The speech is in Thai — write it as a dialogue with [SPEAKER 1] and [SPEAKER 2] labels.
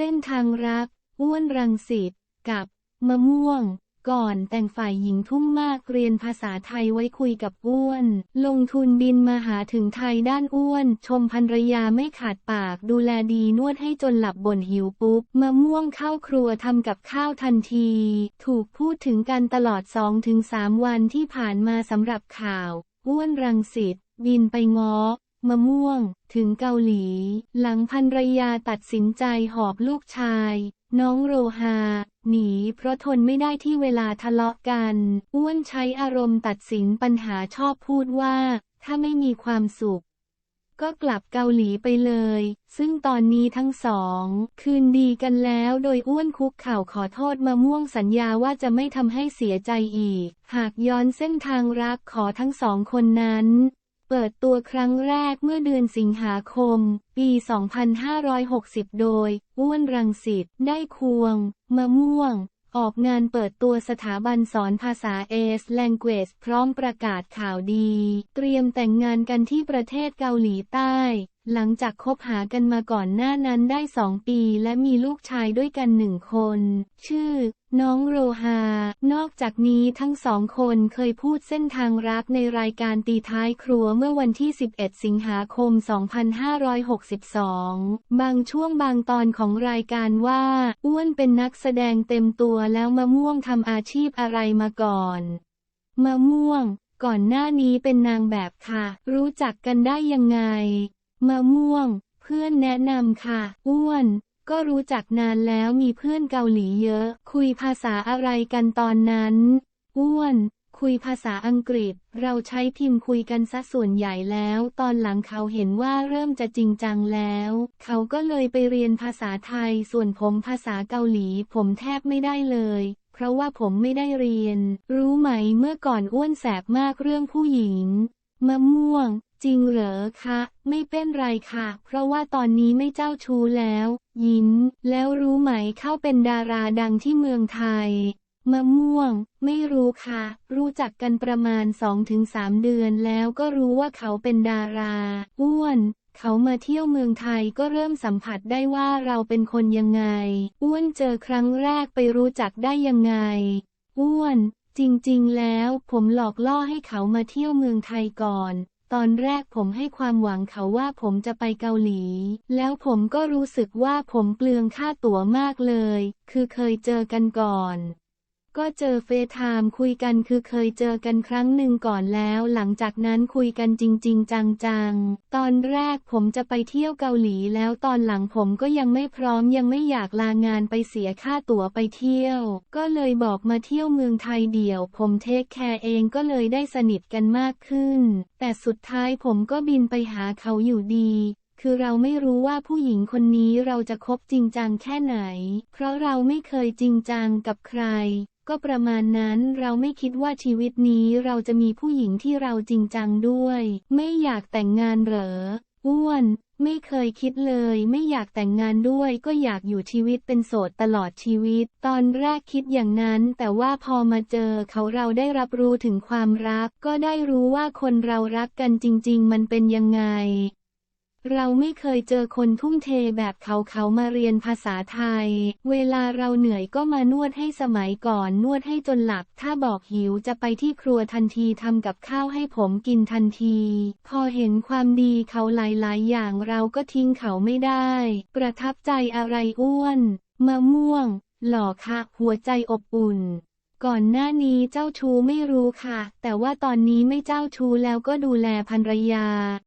[SPEAKER 1] เส้นทางรัก อ้วนรังสิต กับ มะม่วง ก่อนแต่งฝ่ายหญิงทุ่มมากเรียนภาษาไทยไว้คุยกับอ้วน ลงทุนบินมาหาถึงไทยด้านอ้วน ชมภรรยาไม่ขาดปากดูแลดีนวดให้จนหลับบ่นหิวปุ๊บ มะม่วงเข้าครัวทำกับข้าวทันที ถูกพูดถึงกันตลอด 2-3 วันที่ผ่านมาสำหรับข่าว อ้วนรังสิตบินไปง้อ มะม่วง ถึงเกาหลี หลังภรรยาตัดสินใจหอบลูกชาย น้องโรฮา หนีเพราะทนไม่ได้ที่เวลาทะเลาะกัน อ้วนใช้อารมณ์ตัดสินปัญหาชอบพูดว่า ถ้าไม่มีความสุข ก็กลับเกาหลีไปเลย ซึ่งตอนนี้ทั้งสอง คืนดีกันแล้วโดยอ้วนคุกเข่าขอโทษมะม่วงสัญญาว่าจะไม่ทำให้เสียใจอีก หากย้อนเส้นทางรักขอทั้งสองคนนั้น เปิดตัวครั้งแรกเมื่อเดือนสิงหาคม ปี 2560 โดย อ้วนรังสิต ได้ควง มะม่วง ออกงานเปิดตัวสถาบันสอนภาษาเอส Language พร้อมประกาศข่าวดี เตรียมแต่งงานกันที่ประเทศเกาหลีใต้ หลังจากคบหากันมาก่อนหน้านั้นได้สองปีและมีลูกชายด้วยกันหนึ่งคน ชื่อ น้องโรฮา นอกจากนี้ทั้งสองคนเคยพูดเส้นทางรักในรายการตีท้ายครัวเมื่อวันที่ 11 สิงหาคม 2562 บางช่วงบางตอนของรายการว่า อ้วนเป็นนักแสดงเต็มตัวแล้วมะม่วงทำอาชีพอะไรมาก่อน มะม่วง ก่อนหน้านี้เป็นนางแบบค่ะ รู้จักกันได้ยังไง มะม่วง เพื่อนแนะนำค่ะ อ้วน ก็รู้จักนานแล้วมีเพื่อนเกาหลีเยอะ คุยภาษาอะไรกันตอนนั้น อ้วน คุยภาษาอังกฤษ เราใช้พิมพ์คุยกันซะส่วนใหญ่แล้ว ตอนหลังเขาเห็นว่าเริ่มจะจริงจังแล้ว เขาก็เลยไปเรียนภาษาไทย ส่วนผมภาษาเกาหลี ผมแทบไม่ได้เลยเพราะว่าผมไม่ได้เรียน รู้ไหมเมื่อก่อนอ้วนแสบมากเรื่องผู้หญิง มะม่วง จริงเหรอคะ ไม่เป็นไรค่ะ เพราะว่าตอนนี้ไม่เจ้าชู้แล้ว ยิ้ม แล้วรู้ไหมเข้าเป็นดาราดังที่เมืองไทย มะม่วง ไม่รู้ค่ะ รู้จักกันประมาณ 2-3 เดือนแล้วก็รู้ว่าเขาเป็นดารา อ้วนเขามาเที่ยวเมืองไทยก็เริ่มสัมผัสได้ว่าเราเป็นคนยังไง อ้วนเจอครั้งแรกไปรู้จักได้ยังไง อ้วน จริง ๆ แล้วผมหลอกล่อให้เขามาเที่ยวเมืองไทยก่อน ตอนแรกผมให้ความหวังเขาว่าผมจะไปเกาหลี แล้วผมก็รู้สึกว่าผมเปลืองค่าตั๋วมากเลย คือเคยเจอกันก่อน ก็เจอเฟซไทม์คุยกันคือเคยเจอกันครั้งหนึ่งก่อนแล้ว หลังจากนั้นคุยกันจริง ๆ จังๆ ตอนแรกผมจะไปเที่ยวเกาหลีแล้วตอนหลังผมก็ยังไม่พร้อมยังไม่อยากลางานไปเสียค่าตั๋วไปเที่ยว ก็เลยบอกมาเที่ยวเมืองไทยเดี่ยว ผมเทคแคร์เองก็เลยได้สนิทกันมากขึ้น แต่สุดท้ายผมก็บินไปหาเขาอยู่ดีคือเราไม่รู้ว่าผู้หญิงคนนี้เราจะคบจริงจังแค่ไหน เพราะเราไม่เคยจริงจังกับใคร ก็ประมาณนั้นเราไม่คิดว่าชีวิตนี้เราจะมีผู้หญิงที่เราจริงจังด้วย ไม่อยากแต่งงานเหรอ อ้วน ไม่เคยคิดเลย ไม่อยากแต่งงานด้วย ก็อยากอยู่ชีวิตเป็นโสดตลอดชีวิต ตอนแรกคิดอย่างนั้น แต่ว่าพอมาเจอเขาเราได้รับรู้ถึงความรัก ก็ได้รู้ว่าคนเรารักกันจริง ๆ มันเป็นยังไง เราไม่เคยเจอคนทุ่มเทแบบเขาเขามาเรียนภาษาไทย เวลาเราเหนื่อยก็มานวดให้สมัยก่อนนวดให้จนหลับ ถ้าบอกหิวจะไปที่ครัวทันทีทำกับข้าวให้ผมกินทันที พอเห็นความดีเขาหลายๆ อย่างเราก็ทิ้งเขาไม่ได้ ประทับใจอะไรอ้วนมะม่วง หล่อค่ะหัวใจอบอุ่นก่อนหน้านี้เจ้าชู้ไม่รู้ค่ะ แต่ว่าตอนนี้ไม่เจ้าชู้แล้วก็ดูแลภรรยา